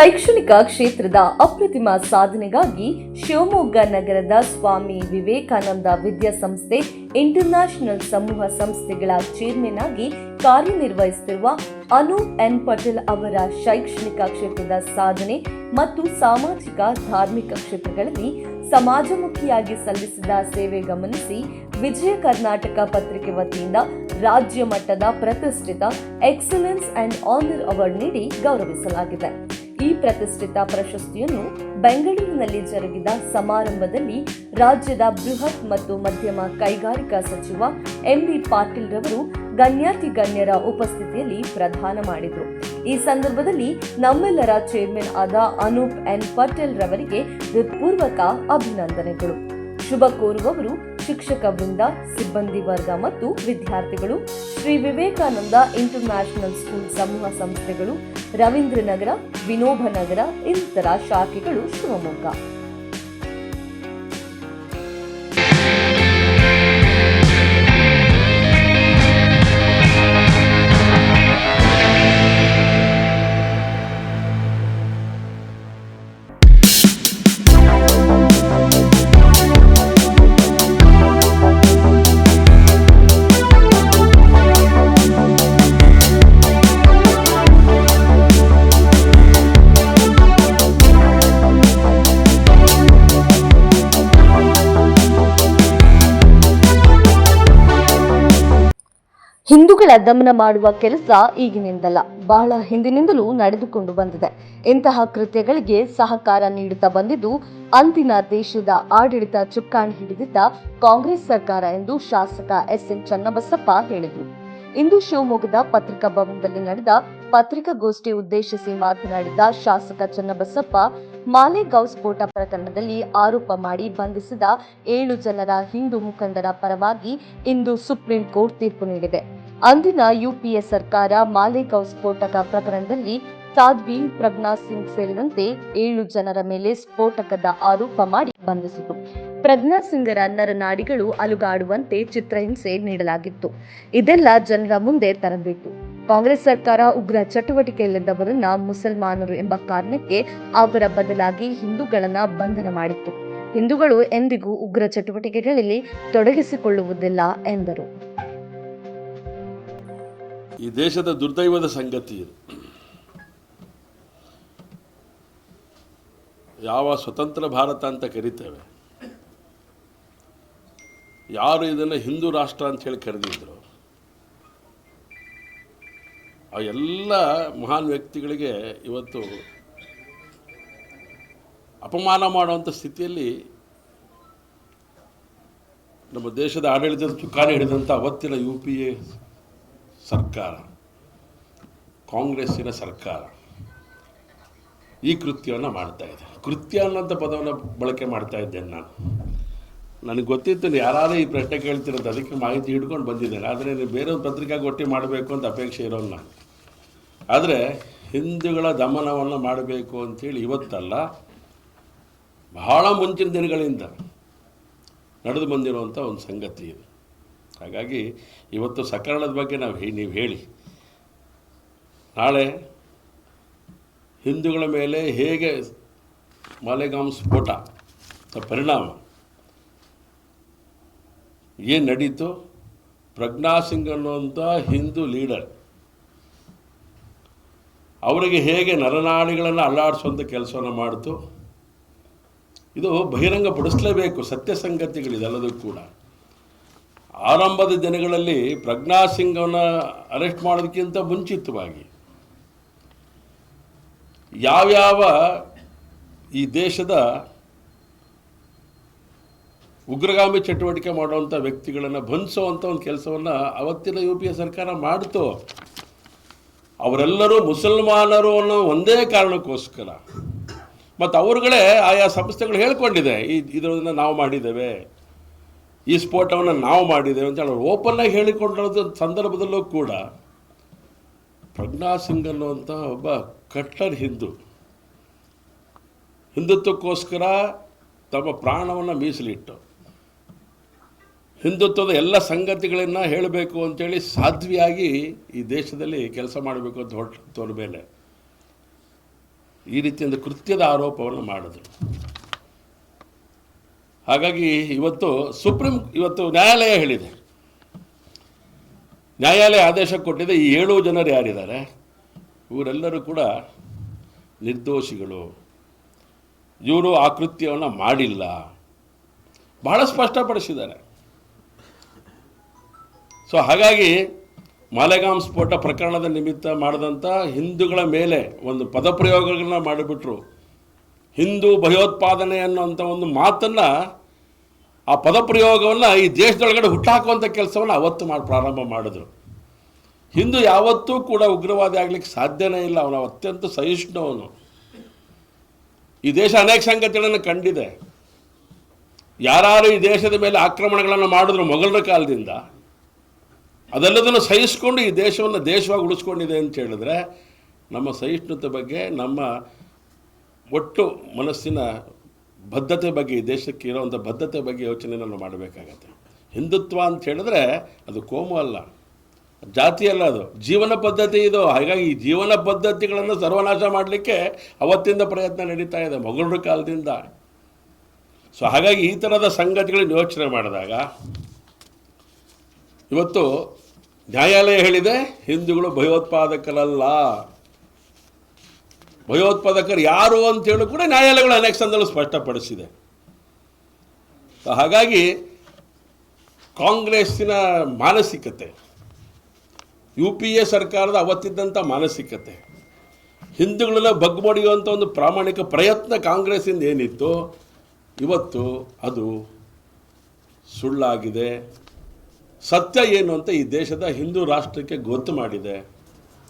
ಶೈಕ್ಷಣಿಕ ಕ್ಷೇತ್ರದ ಅಪ್ರತಿಮ ಸಾಧನೆಗಾಗಿ ಶಿವಮೊಗ್ಗ ನಗರದ ಸ್ವಾಮಿ ವಿವೇಕಾನಂದ ವಿದ್ಯಾಸಂಸ್ಥೆ ಇಂಟರ್ನ್ಯಾಷನಲ್ ಸಮೂಹ ಸಂಸ್ಥೆಗಳ ಚೇರ್ಮನ್ ಆಗಿ ಕಾರ್ಯನಿರ್ವಹಿಸುತ್ತಿರುವ ಅನೂಪ್ ಎನ್ ಪಟೇಲ್ ಅವರ ಶೈಕ್ಷಣಿಕ ಕ್ಷೇತ್ರದ ಸಾಧನೆ ಮತ್ತು ಸಾಮಾಜಿಕ ಧಾರ್ಮಿಕ ಕ್ಷೇತ್ರಗಳಲ್ಲಿ ಸಮಾಜಮುಖಿಯಾಗಿ ಸಲ್ಲಿಸಿದ ಸೇವೆ ಗಮನಿಸಿ ವಿಜಯ ಕರ್ನಾಟಕ ಪತ್ರಿಕೆ ವತಿಯಿಂದ ರಾಜ್ಯ ಮಟ್ಟದ ಪ್ರತಿಷ್ಠಿತ ಎಕ್ಸಲೆನ್ಸ್ ಅಂಡ್ ಆನರ್ ಅವಾರ್ಡ್ ನೀಡಿ ಗೌರವಿಸಲಾಗಿದೆ. ಈ ಪ್ರತಿಷ್ಠಿತ ಪ್ರಶಸ್ತಿಯನ್ನು ಬೆಂಗಳೂರಿನಲ್ಲಿ ಜರುಗಿದ ಸಮಾರಂಭದಲ್ಲಿ ರಾಜ್ಯದ ಬೃಹತ್ ಮತ್ತು ಮಧ್ಯಮ ಕೈಗಾರಿಕಾ ಸಚಿವ ಎಂಬಿ ಪಾಟೀಲ್ ರವರು ಗಣ್ಯಾತಿ ಗಣ್ಯರ ಉಪಸ್ಥಿತಿಯಲ್ಲಿ ಪ್ರದಾನ ಮಾಡಿದರು. ಈ ಸಂದರ್ಭದಲ್ಲಿ ನಮ್ಮೆಲ್ಲರ ಚೇರ್ಮನ್ ಆದ ಅನೂಪ್ ಎನ್. ಪಟೇಲ್ ರವರಿಗೆ ಹೃತ್ಪೂರ್ವಕ ಅಭಿನಂದನೆಗಳು. ಶುಭ ಕೋರುವವರು ಶಿಕ್ಷಕ ವೃಂದ, ಸಿಬ್ಬಂದಿ ವರ್ಗ ಮತ್ತು ವಿದ್ಯಾರ್ಥಿಗಳು, ಶ್ರೀ ವಿವೇಕಾನಂದ ಇಂಟರ್ನ್ಯಾಷನಲ್ ಸ್ಕೂಲ್ ಸಮೂಹ ಸಂಸ್ಥೆಗಳು, ರವೀಂದ್ರನಗರ ವಿನೋಬ ನಗರ ಇನ್ನಿತರ ಶಾಖೆಗಳು ಶಿವಮೊಗ್ಗ. ಹಿಂದೂಗಳ ದಮನ ಮಾಡುವ ಕೆಲಸ ಈಗಿನಿಂದಲ್ಲ. ಬಹಳ ಹಿಂದಿನಿಂದಲೂ ನಡೆದುಕೊಂಡು ಬಂದಿದೆ. ಇಂತಹ ಕೃತ್ಯಗಳಿಗೆ ಸಹಕಾರ ನೀಡುತ್ತಾ ಬಂದಿದ್ದು ಅಂದಿನ ದೇಶದ ಆಡಳಿತ ಚುಕ್ಕಾಣಿ ಹಿಡಿದಿದ್ದ ಕಾಂಗ್ರೆಸ್ ಸರ್ಕಾರ ಎಂದು ಶಾಸಕ ಎಸ್ ಎನ್ ಚನ್ನಬಸಪ್ಪ ಹೇಳಿದರು. ಇಂದು ಶಿವಮೊಗ್ಗದ ಪತ್ರಿಕಾ ಭವನದಲ್ಲಿ ನಡೆದ ಪತ್ರಿಕಾಗೋಷ್ಠಿ ಉದ್ದೇಶಿಸಿ ಮಾತನಾಡಿದ ಶಾಸಕ ಚನ್ನಬಸಪ್ಪ ಮಾಲೆಗಾಂವ್ ಸ್ಫೋಟ ಪ್ರಕರಣದಲ್ಲಿ ಆರೋಪ ಮಾಡಿ ಬಂಧಿಸಿದ ಏಳು ಜನರ ಹಿಂದೂ ಮುಖಂಡರ ಪರವಾಗಿ ಇಂದು ಸುಪ್ರೀಂ ಕೋರ್ಟ್ ತೀರ್ಪು ನೀಡಿದೆ. ಅಂದಿನ ಯುಪಿಎ ಸರ್ಕಾರ ಮಾಲೆಗಾಂವ್ ಸ್ಫೋಟಕ ಪ್ರಕರಣದಲ್ಲಿ ಸಾಧ್ವಿ, ಪ್ರಜ್ಞಾ ಸಿಂಗ್ ಸೇರಿದಂತೆ ಏಳು ಜನರ ಮೇಲೆ ಸ್ಫೋಟಕದ ಆರೋಪ ಮಾಡಿ ಬಂಧಿಸಿತು. ಪ್ರಜ್ಞಾ ಸಿಂಗರ ನರನಾಡಿಗಳು ಅಲುಗಾಡುವಂತೆ ಚಿತ್ರಹಿಂಸೆ ನೀಡಲಾಗಿತ್ತು. ಇದೆಲ್ಲ ಜನರ ಮುಂದೆ ತರಬೇಕು. ಕಾಂಗ್ರೆಸ್ ಸರ್ಕಾರ ಉಗ್ರ ಚಟುವಟಿಕೆಯಲ್ಲಿದ್ದವರನ್ನ ಮುಸಲ್ಮಾನರು ಎಂಬ ಕಾರಣಕ್ಕೆ ಅವರ ಬದಲಾಗಿ ಹಿಂದೂಗಳನ್ನ ಬಂಧನ ಮಾಡಿತ್ತು. ಹಿಂದೂಗಳು ಎಂದಿಗೂ ಉಗ್ರ ಚಟುವಟಿಕೆಗಳಲ್ಲಿ ತೊಡಗಿಸಿಕೊಳ್ಳುವುದಿಲ್ಲ ಎಂದರು. ಈ ದೇಶದ ದುರ್ದೈವದ ಸಂಗತಿ ಇದು. ಯಾವ ಸ್ವತಂತ್ರ ಭಾರತ ಅಂತ ಕರಿತೇವೆ. ಯಾರು ಇದನ್ನು ಹಿಂದೂ ರಾಷ್ಟ್ರ ಅಂತ ಹೇಳಿ ಕರೆದಿದ್ರು. ಆ ಎಲ್ಲ ಮಹಾನ್ ವ್ಯಕ್ತಿಗಳಿಗೆ ಇವತ್ತು ಅಪಮಾನ ಮಾಡುವಂಥ ಸ್ಥಿತಿಯಲ್ಲಿ ನಮ್ಮ ದೇಶದ ಆಡಳಿತದ ಚುಕ್ಕಾಣಿ ಹಿಡಿದಂಥ ಅವತ್ತಿನ ಯು ಪಿ ಎ ಸರ್ಕಾರ, ಕಾಂಗ್ರೆಸ್ಸಿನ ಸರ್ಕಾರ ಈ ಕೃತ್ಯವನ್ನು ಮಾಡ್ತಾ ಇದೆ. ಕೃತ್ಯ ಅನ್ನೋಂಥ ಪದವನ್ನು ಬಳಕೆ ಮಾಡ್ತಾ ಇದ್ದೇನೆ ನಾನು. ನನಗೆ ಗೊತ್ತಿತ್ತು ಯಾರಾದರೂ ಈ ಪ್ರಶ್ನೆ ಕೇಳ್ತಿರೋದು, ಅದಕ್ಕೆ ಮಾಹಿತಿ ಹಿಡ್ಕೊಂಡು ಬಂದಿದ್ದೇನೆ. ಆದರೆ ನೀವು ಬೇರೆ ಪತ್ರಿಕಾಗೋಷ್ಠಿ ಮಾಡಬೇಕು ಅಂತ ಅಪೇಕ್ಷೆ ಇರೋಲ್ಲ ನಾನು. ಆದರೆ ಹಿಂದೂಗಳ ದಮನವನ್ನು ಮಾಡಬೇಕು ಅಂಥೇಳಿ ಇವತ್ತಲ್ಲ, ಬಹಳ ಮುಂಚಿನ ದಿನಗಳಿಂದ ನಡೆದು ಬಂದಿರುವಂಥ ಒಂದು ಸಂಗತಿ ಇದು. ಹಾಗಾಗಿ ಇವತ್ತು ಸಕರಣದ ಬಗ್ಗೆ ನಾವು ನೀವು ಹೇಳಿ. ನಾಳೆ ಹಿಂದೂಗಳ ಮೇಲೆ ಹೇಗೆ ಮಾಲೆಗಾಮ್ ಸ್ಫೋಟ ಪರಿಣಾಮ. ಏನು ನಡೀತು? ಪ್ರಜ್ಞಾ ಸಿಂಗ್ ಅನ್ನುವಂಥ ಹಿಂದೂ ಲೀಡರ್ ಅವರಿಗೆ ಹೇಗೆ ನರನಾಡಿಗಳನ್ನು ಅಲ್ಲಾಡಿಸುವಂಥ ಕೆಲಸವನ್ನು ಮಾಡಿತು? ಇದು ಬಹಿರಂಗಪಡಿಸಲೇಬೇಕು ಸತ್ಯ ಸಂಗತಿಗಳಿದೆಲ್ಲದೂ ಕೂಡ. ಆರಂಭದ ದಿನಗಳಲ್ಲಿ ಪ್ರಜ್ಞಾ ಸಿಂಗನ್ನು ಅರೆಸ್ಟ್ ಮಾಡೋದಕ್ಕಿಂತ ಮುಂಚಿತವಾಗಿ ಯಾವ್ಯಾವ ಈ ದೇಶದ ಉಗ್ರಗಾಮಿ ಚಟುವಟಿಕೆ ಮಾಡುವಂಥ ವ್ಯಕ್ತಿಗಳನ್ನು ಬಂಧಿಸುವಂಥ ಒಂದು ಕೆಲಸವನ್ನು ಅವತ್ತಿನ ಯು ಪಿ ಎ ಸರ್ಕಾರ ಮಾಡಿತು. ಅವರೆಲ್ಲರೂ ಮುಸಲ್ಮಾನರು ಅನ್ನೋ ಒಂದೇ ಕಾರಣಕ್ಕೋಸ್ಕರ. ಮತ್ತು ಅವರುಗಳೇ ಆಯಾ ಸಂಸ್ಥೆಗಳು ಹೇಳ್ಕೊಂಡಿದೆ, ಈ ಇದನ್ನು ನಾವು ಮಾಡಿದ್ದೇವೆ. ಈ ಸ್ಫೋಟವನ್ನು ನಾವು ಮಾಡಿದ್ದೇವೆ ಅಂತ ಹೇಳಿ ಓಪನ್ನಾಗಿ ಹೇಳಿಕೊಂಡಿರೋದು ಸಂದರ್ಭದಲ್ಲೂ ಕೂಡ ಪ್ರಜ್ಞಾ ಸಿಂಗ್ ಅನ್ನುವಂಥ ಒಬ್ಬ ಕಟ್ಟರ್ ಹಿಂದೂ. ಹಿಂದುತ್ವಕ್ಕೋಸ್ಕರ ತಮ್ಮ ಪ್ರಾಣವನ್ನು ಮೀಸಲಿಟ್ಟು, ಹಿಂದುತ್ವದ ಎಲ್ಲ ಸಂಗತಿಗಳನ್ನು ಹೇಳಬೇಕು ಅಂತೇಳಿ ಸಾಧ್ವಿಯಾಗಿ ಈ ದೇಶದಲ್ಲಿ ಕೆಲಸ ಮಾಡಬೇಕು ಅಂತ ಹೊರಟು ಮೇಲೆ ಈ ರೀತಿಯಿಂದ ಕೃತ್ಯದ ಆರೋಪವನ್ನು ಮಾಡಿದ್ರು. ಹಾಗಾಗಿ ಇವತ್ತು ಸುಪ್ರೀಂ, ಇವತ್ತು ನ್ಯಾಯಾಲಯ ಹೇಳಿದೆ. ನ್ಯಾಯಾಲಯ ಆದೇಶ ಕೊಟ್ಟಿದೆ, ಈ ಏಳು ಜನರು ಯಾರಿದ್ದಾರೆ? ಇವರೆಲ್ಲರೂ ಕೂಡ ನಿರ್ದೋಷಿಗಳು. ಇವರು ಆ ಕೃತ್ಯವನ್ನು ಮಾಡಿಲ್ಲ. ಬಹಳ ಸ್ಪಷ್ಟಪಡಿಸಿದ್ದಾರೆ. ಸೊ, ಹಾಗಾಗಿ ಮಾಲೆಗಾಂ ಸ್ಫೋಟ ಪ್ರಕರಣದ ನಿಮಿತ್ತ ಮಾಡಿದಂಥ ಹಿಂದೂಗಳ ಮೇಲೆ ಒಂದು ಪದಪ್ರಯೋಗಗಳನ್ನ ಮಾಡಿಬಿಟ್ರು. ಹಿಂದೂ ಭಯೋತ್ಪಾದನೆ ಅನ್ನೋಂಥ ಒಂದು ಮಾತನ್ನು ಆ ಪದಪ್ರಯೋಗವನ್ನು ಈ ದೇಶದೊಳಗಡೆ ಹುಟ್ಟಾಕುವಂಥ ಕೆಲಸವನ್ನು ಅವತ್ತು ಮಾಡಿ ಪ್ರಾರಂಭ ಮಾಡಿದ್ರು. ಹಿಂದೂ ಯಾವತ್ತೂ ಕೂಡ ಉಗ್ರವಾದಿ ಆಗಲಿಕ್ಕೆ ಸಾಧ್ಯನೇ ಇಲ್ಲ. ಅವನು ಅತ್ಯಂತ ಸಹಿಷ್ಣುವನು. ಈ ದೇಶ ಅನೇಕ ಸಂಗತಿಗಳನ್ನು ಕಂಡಿದೆ. ಯಾರು ಈ ದೇಶದ ಮೇಲೆ ಆಕ್ರಮಣಗಳನ್ನು ಮಾಡಿದ್ರು ಮೊಘಲರ ಕಾಲದಿಂದ, ಅದೆಲ್ಲದನ್ನು ಸಹಿಸ್ಕೊಂಡು ಈ ದೇಶವನ್ನು ದೇಶವಾಗಿ ಉಳಿಸ್ಕೊಂಡಿದೆ ಅಂತ ಹೇಳಿದ್ರೆ, ನಮ್ಮ ಸಹಿಷ್ಣುತೆ ಬಗ್ಗೆ ನಮ್ಮ ಒಟ್ಟು ಮನಸ್ಸಿನ ಬದ್ಧತೆ ಬಗ್ಗೆ ದೇಶಕ್ಕೆ ಇರೋವಂಥ ಬದ್ಧತೆ ಬಗ್ಗೆ ಯೋಚನೆಯನ್ನು ಮಾಡಬೇಕಾಗತ್ತೆ. ಹಿಂದುತ್ವ ಅಂತ ಹೇಳಿದ್ರೆ ಅದು ಕೋಮು ಅಲ್ಲ. ಜಾತಿ ಅಲ್ಲ ಅದು. ಜೀವನ ಪದ್ಧತಿ ಇದು. ಹಾಗಾಗಿ ಈ ಜೀವನ ಪದ್ಧತಿಗಳನ್ನು ಸರ್ವನಾಶ ಮಾಡಲಿಕ್ಕೆ ಅವತ್ತಿಂದ ಪ್ರಯತ್ನ ನಡೀತಾ ಇದೆ, ಮೊಘಲರ ಕಾಲದಿಂದ. ಸೊ ಹಾಗಾಗಿ ಈ ಥರದ ಸಂಗತಿಗಳನ್ನ ಯೋಚನೆ ಮಾಡಿದಾಗ, ಇವತ್ತು ನ್ಯಾಯಾಲಯ ಹೇಳಿದೆ, ಹಿಂದೂಗಳು ಭಯೋತ್ಪಾದಕರಲ್ಲ. ಭಯೋತ್ಪಾದಕರು ಯಾರು ಅಂತೇಳಿ ಕೂಡ ನ್ಯಾಯಾಲಯಗಳು ಅನೇಕ ಸಂದರ್ಭ ಸ್ಪಷ್ಟಪಡಿಸಿದೆ. ಹಾಗಾಗಿ ಕಾಂಗ್ರೆಸ್ಸಿನ ಮಾನಸಿಕತೆ, ಯು ಪಿ ಎ ಸರ್ಕಾರದ ಅವತ್ತಿದ್ದಂಥ ಮಾನಸಿಕತೆ, ಹಿಂದೂಗಳನ್ನ ಬಗ್ಬಡಿಯುವಂಥ ಒಂದು ಪ್ರಾಮಾಣಿಕ ಪ್ರಯತ್ನ ಕಾಂಗ್ರೆಸ್ಸಿಂದ ಏನಿತ್ತು? ಇವತ್ತು ಅದು ಸುಳ್ಳಾಗಿದೆ. ಸತ್ಯ ಏನು ಅಂತ ಈ ದೇಶದ ಹಿಂದೂ ರಾಷ್ಟ್ರಕ್ಕೆ ಗೊತ್ತು ಮಾಡಿದೆ.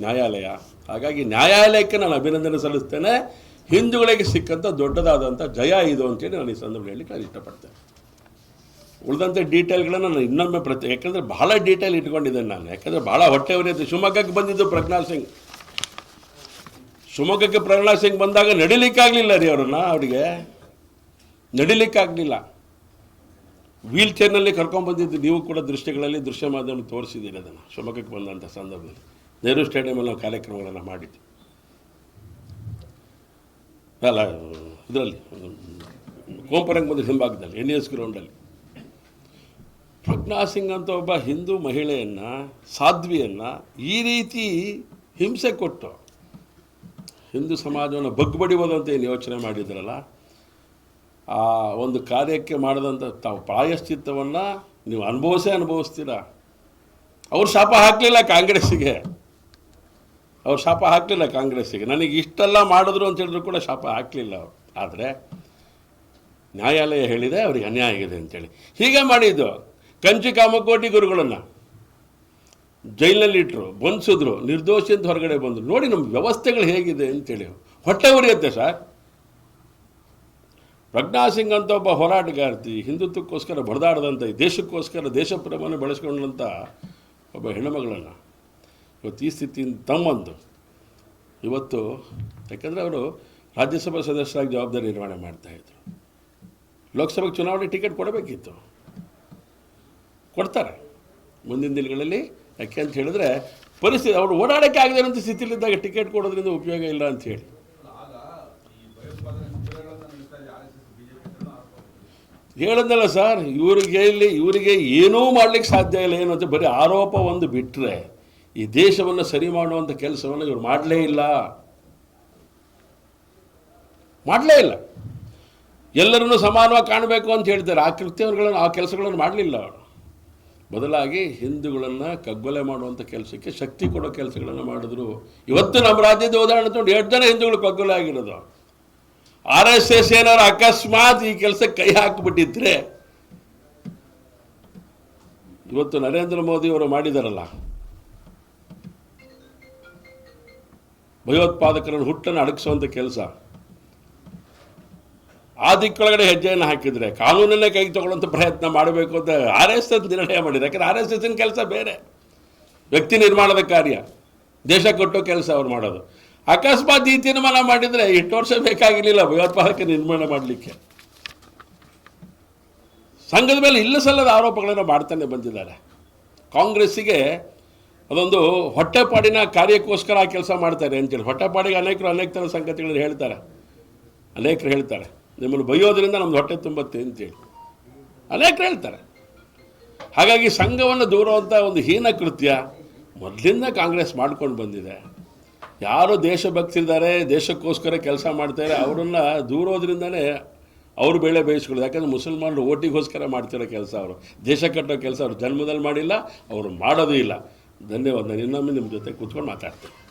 ನ್ಯಾಯಾಲಯ. ಹಾಗಾಗಿ ನ್ಯಾಯಾಲಯಕ್ಕೆ ನಾನು ಅಭಿನಂದನೆ ಸಲ್ಲಿಸ್ತೇನೆ. ಹಿಂದೂಗಳಿಗೆ ಸಿಕ್ಕಂಥ ದೊಡ್ಡದಾದಂಥ ಜಯ ಇದು ಅಂತೇಳಿ ನಾನು ಈ ಸಂದರ್ಭ ಹೇಳಿ ನಾನು ಇಷ್ಟಪಡ್ತೇನೆ. ಉಳಿದಂಥ ಡೀಟೇಲ್ಗಳನ್ನು ನಾನು ಇನ್ನೊಮ್ಮೆ ಪ್ರತಿ, ಯಾಕಂದರೆ ಬಹಳ ಡೀಟೇಲ್ ಇಟ್ಕೊಂಡಿದ್ದೇನೆ ನಾನು. ಯಾಕಂದರೆ ಭಾಳ ಹೊಟ್ಟೆ ಉರಿಯುತ್ತೆ ಶಿವಮೊಗ್ಗಕ್ಕೆ ಬಂದಿದ್ದು ಪ್ರಜ್ಞಾ ಸಿಂಗ್. ಶಿವಮೊಗ್ಗಕ್ಕೆ ಪ್ರಜ್ಞಾಲ್ ಸಿಂಗ್ ಬಂದಾಗ ನಡಿಲಿಕ್ಕಾಗಲಿಲ್ಲ ರೀ ಅವ್ರನ್ನ ಅವರಿಗೆ. ನಡಿಲಿಕ್ಕಾಗಲಿಲ್ಲ. ವೀಲ್ ಚೇರ್ನಲ್ಲಿ ಕರ್ಕೊಂಡ್ಬಂದಿದ್ದು ನೀವು ಕೂಡ ದೃಶ್ಯಗಳಲ್ಲಿ ದೃಶ್ಯ ಮಾಧ್ಯಮ ತೋರಿಸಿದ್ದೀರಿ ಅದನ್ನು, ಶಿವಮೊಗ್ಗಕ್ಕೆ ಬಂದಂಥ ಸಂದರ್ಭದಲ್ಲಿ. ನೆಹರು ಸ್ಟೇಡಿಯಮಲ್ಲಿ ನಾವು ಕಾರ್ಯಕ್ರಮಗಳನ್ನು ಮಾಡಿದ್ವಿ. ಅಲ್ಲ, ಇದರಲ್ಲಿ, ಕೋಂಪರಂಗ್ ಮಂದಿರ ಹಿಂಭಾಗದಲ್ಲಿ, ಎನ್ ಎಸ್ ಗ್ರೌಂಡಲ್ಲಿ ಪ್ರಜ್ಞಾ ಸಿಂಗ್ ಅಂತ ಒಬ್ಬ ಹಿಂದೂ ಮಹಿಳೆಯನ್ನು, ಸಾಧ್ವಿಯನ್ನು ಈ ರೀತಿ ಹಿಂಸೆ ಕೊಟ್ಟು ಹಿಂದೂ ಸಮಾಜವನ್ನು ಬಗ್ಬಡಿಬೋದು ಅಂತ ಏನು ಯೋಚನೆ ಮಾಡಿದ್ರಲ್ಲ, ಆ ಒಂದು ಕಾರ್ಯಕ್ಕೆ ಮಾಡಿದಂಥ ತಾವು ಪ್ರಾಯಶ್ಚಿತ್ತವನ್ನು ನೀವು ಅನುಭವಿಸೇ ಅನುಭವಿಸ್ತೀರ? ಅವ್ರು ಶಾಪ ಹಾಕಲಿಲ್ಲ ಕಾಂಗ್ರೆಸ್ಸಿಗೆ. ಅವ್ರು ಶಾಪ ಹಾಕಲಿಲ್ಲ ಕಾಂಗ್ರೆಸ್ಸಿಗೆ. ನನಗೆ ಇಷ್ಟೆಲ್ಲ ಮಾಡಿದ್ರು ಅಂತ ಹೇಳಿದ್ರು ಕೂಡ ಶಾಪ ಹಾಕಲಿಲ್ಲ ಅವರು. ಆದರೆ ನ್ಯಾಯಾಲಯ ಹೇಳಿದೆ, ಅವ್ರಿಗೆ ಅನ್ಯಾಯ ಆಗಿದೆ ಅಂತೇಳಿ ಹೀಗೆ ಮಾಡಿದ್ದು ಕಂಚಿ ಕಾಮಕೋಟಿ ಗುರುಗಳನ್ನು. ಜೈಲಿನಲ್ಲಿಟ್ಟರು ಬಂಧಿಸಿದ್ರು, ನಿರ್ದೋಷಿ ಅಂತ ಹೊರಗಡೆ ಬಂದರು. ನೋಡಿ ನಮ್ಮ ವ್ಯವಸ್ಥೆಗಳು ಹೇಗಿದೆ ಅಂತೇಳಿ ಹೊಟ್ಟೆ ಉರಿಯುತ್ತೆ ಸರ್. ಪ್ರಜ್ಞಾ ಸಿಂಗ್ ಅಂತ ಒಬ್ಬ ಹೋರಾಟಗಾರ್ತಿ, ಹಿಂದುತ್ವಕ್ಕೋಸ್ಕರ ಬಡದಾಡದಂಥ ದೇಶಕ್ಕೋಸ್ಕರ ದೇಶ ಪ್ರೇಮವನ್ನು ಬೆಳೆಸ್ಕೊಂಡಂಥ ಒಬ್ಬ ಹೆಣ್ಣುಮಗಳನ್ನು ಇವತ್ತು ಈ ಸ್ಥಿತಿಯಿಂದ ತಮ್ಮಂದು ಇವತ್ತು, ಯಾಕಂದರೆ ಅವರು ರಾಜ್ಯಸಭಾ ಸದಸ್ಯರಾಗಿ ಜವಾಬ್ದಾರಿ ನಿರ್ವಹಣೆ ಮಾಡ್ತಾಯಿದ್ರು ಲೋಕಸಭೆಗೆ ಚುನಾವಣೆ ಟಿಕೆಟ್ ಕೊಡಬೇಕಿತ್ತು. ಕೊಡ್ತಾರೆ. ಮುಂದಿನ ದಿನಗಳಲ್ಲಿ ಯಾಕೆ ಅಂತ ಹೇಳಿದ್ರೆ ಪರಿಸ್ಥಿತಿ ಅವರು ಓಡಾಡೋಕ್ಕೆ ಆಗದೆ ಇರೋಂಥ ಸ್ಥಿತಿಲಿದ್ದಾಗ ಟಿಕೆಟ್ ಕೊಡೋದ್ರಿಂದ ಉಪಯೋಗ ಇಲ್ಲ ಅಂತ ಹೇಳಿ. ಹೇಳಿದ್ನಲ್ಲ ಸರ್, ಇವರಿಗೆ ಇಲ್ಲಿ, ಇವರಿಗೆ ಏನೂ ಮಾಡ್ಲಿಕ್ಕೆ ಸಾಧ್ಯ ಇಲ್ಲ ಏನು ಅಂತ ಬರೀ ಆರೋಪ ಒಂದು ಬಿಟ್ಟರೆ ಈ ದೇಶವನ್ನು ಸರಿ ಮಾಡುವಂಥ ಕೆಲಸವನ್ನು ಇವರು ಮಾಡಲೇ ಇಲ್ಲ. ಮಾಡಲೇ ಇಲ್ಲ. ಎಲ್ಲರನ್ನೂ ಸಮಾನವಾಗಿ ಕಾಣಬೇಕು ಅಂತ ಹೇಳ್ತಾರೆ. ಆ ಕೃತ್ಯಗಳನ್ನು ಆ ಕೆಲಸಗಳನ್ನು ಮಾಡಲಿಲ್ಲ ಅವರು. ಬದಲಾಗಿ ಹಿಂದೂಗಳನ್ನು ಕಗ್ಗೊಲೆ ಮಾಡುವಂಥ ಕೆಲಸಕ್ಕೆ ಶಕ್ತಿ ಕೊಡೋ ಕೆಲಸಗಳನ್ನು ಮಾಡಿದ್ರು. ಇವತ್ತು ನಮ್ಮ ರಾಜ್ಯದ ಉದಾಹರಣೆ ತೊಗೊಂಡು ಎರಡು ಜನ ಹಿಂದೂಗಳು ಕಗ್ಗೊಲೆ ಆಗಿರೋದು. ಆರ್ ಎಸ್ ಎಸ್ ಏನಾರು ಅಕಸ್ಮಾತ್ ಈ ಕೆಲಸಕ್ಕೆ ಕೈ ಹಾಕಿಬಿಟ್ಟಿದ್ರೆ, ಇವತ್ತು ನರೇಂದ್ರ ಮೋದಿ ಅವರು ಮಾಡಿದಾರಲ್ಲ ಭಯೋತ್ಪಾದಕರನ್ನು ಹುಟ್ಟನ್ನು ಅಡಗಿಸುವಂಥ ಕೆಲಸ. ಆ ದಿಕ್ಕೊಳಗಡೆ ಹೆಜ್ಜೆಯನ್ನು ಹಾಕಿದ್ರೆ, ಕಾನೂನನ್ನೇ ಕೈಗೆ ತಗೊಳ್ಳುವಂಥ ಪ್ರಯತ್ನ ಮಾಡಬೇಕು ಅಂತ ಆರ್ ಎಸ್ ಎಸ್ ನಿರ್ಣಯ ಮಾಡಿದೆ ಯಾಕಂದರೆ ಆರ್ ಎಸ್ ಎಸ್ಸಿನ ಕೆಲಸ ಬೇರೆ. ವ್ಯಕ್ತಿ ನಿರ್ಮಾಣದ ಕಾರ್ಯ. ದೇಶ ಕೊಟ್ಟು ಕೆಲಸ ಅವ್ರು ಮಾಡೋದು. ಅಕಸ್ಮಾತ್ ಈ ತೀರ್ಮಾನ ಮಾಡಿದರೆ ಎಂಟು ವರ್ಷ ಬೇಕಾಗಿರಲಿಲ್ಲ ಭಯೋತ್ಪಾದಕ ನಿರ್ಮಾಣ ಮಾಡಲಿಕ್ಕೆ. ಸಂಘದ ಮೇಲೆ ಇಲ್ಲ ಸಲ್ಲದ ಆರೋಪಗಳನ್ನು ಮಾಡ್ತಾನೆ ಬಂದಿದ್ದಾರೆ. ಕಾಂಗ್ರೆಸ್ಸಿಗೆ ಅದೊಂದು ಹೊಟ್ಟೆಪಾಡಿನ ಕಾರ್ಯಕ್ಕೋಸ್ಕರ ಆ ಕೆಲಸ ಮಾಡ್ತಾರೆ ಅಂತೇಳಿ. ಹೊಟ್ಟೆಪಾಡಿಗೆ ಅನೇಕರು ಅನೇಕ ಥರ ಸಂಗತಿಗಳನ್ನು ಹೇಳ್ತಾರೆ. ಅನೇಕರು ಹೇಳ್ತಾರೆ. ನಿಮ್ಮನ್ನು ಬೈಯೋದ್ರಿಂದ ನಮ್ದು ಹೊಟ್ಟೆ ತುಂಬತ್ತೆ ಅಂತೇಳಿ. ಅನೇಕರು ಹೇಳ್ತಾರೆ. ಹಾಗಾಗಿ ಸಂಘವನ್ನು ದೂರುವಂಥ ಒಂದು ಹೀನ ಕೃತ್ಯ ಮೊದಲಿಂದ ಕಾಂಗ್ರೆಸ್ ಮಾಡ್ಕೊಂಡು ಬಂದಿದೆ. ಯಾರು ದೇಶಭಕ್ತಿದ್ದಾರೆ ದೇಶಕ್ಕೋಸ್ಕರ ಕೆಲಸ ಮಾಡ್ತಾರೆ ಅವರನ್ನು ದೂರೋದ್ರಿಂದಲೇ ಅವರು ಬೆಳೆ ಬೇಯಿಸ್ಕೊಳ್ಳೋದು. ಯಾಕಂದರೆ ಮುಸಲ್ಮಾನರು ಓಟಿಗೋಸ್ಕರ ಮಾಡ್ತಿರೋ ಕೆಲಸ ಅವರು. ದೇಶ ಕಟ್ಟೋ ಕೆಲಸ ಅವರು. ಜನ್ಮದಲ್ಲಿ ಮಾಡಿಲ್ಲ, ಅವರು ಮಾಡೋದೂ ಇಲ್ಲ. ಧನ್ಯವಾದ. ನಾನು ಇನ್ನೊಮ್ಮೆ ನಿಮ್ಮ ಜೊತೆ ಕೂತ್ಕೊಂಡು ಮಾತಾಡ್ತೀನಿ.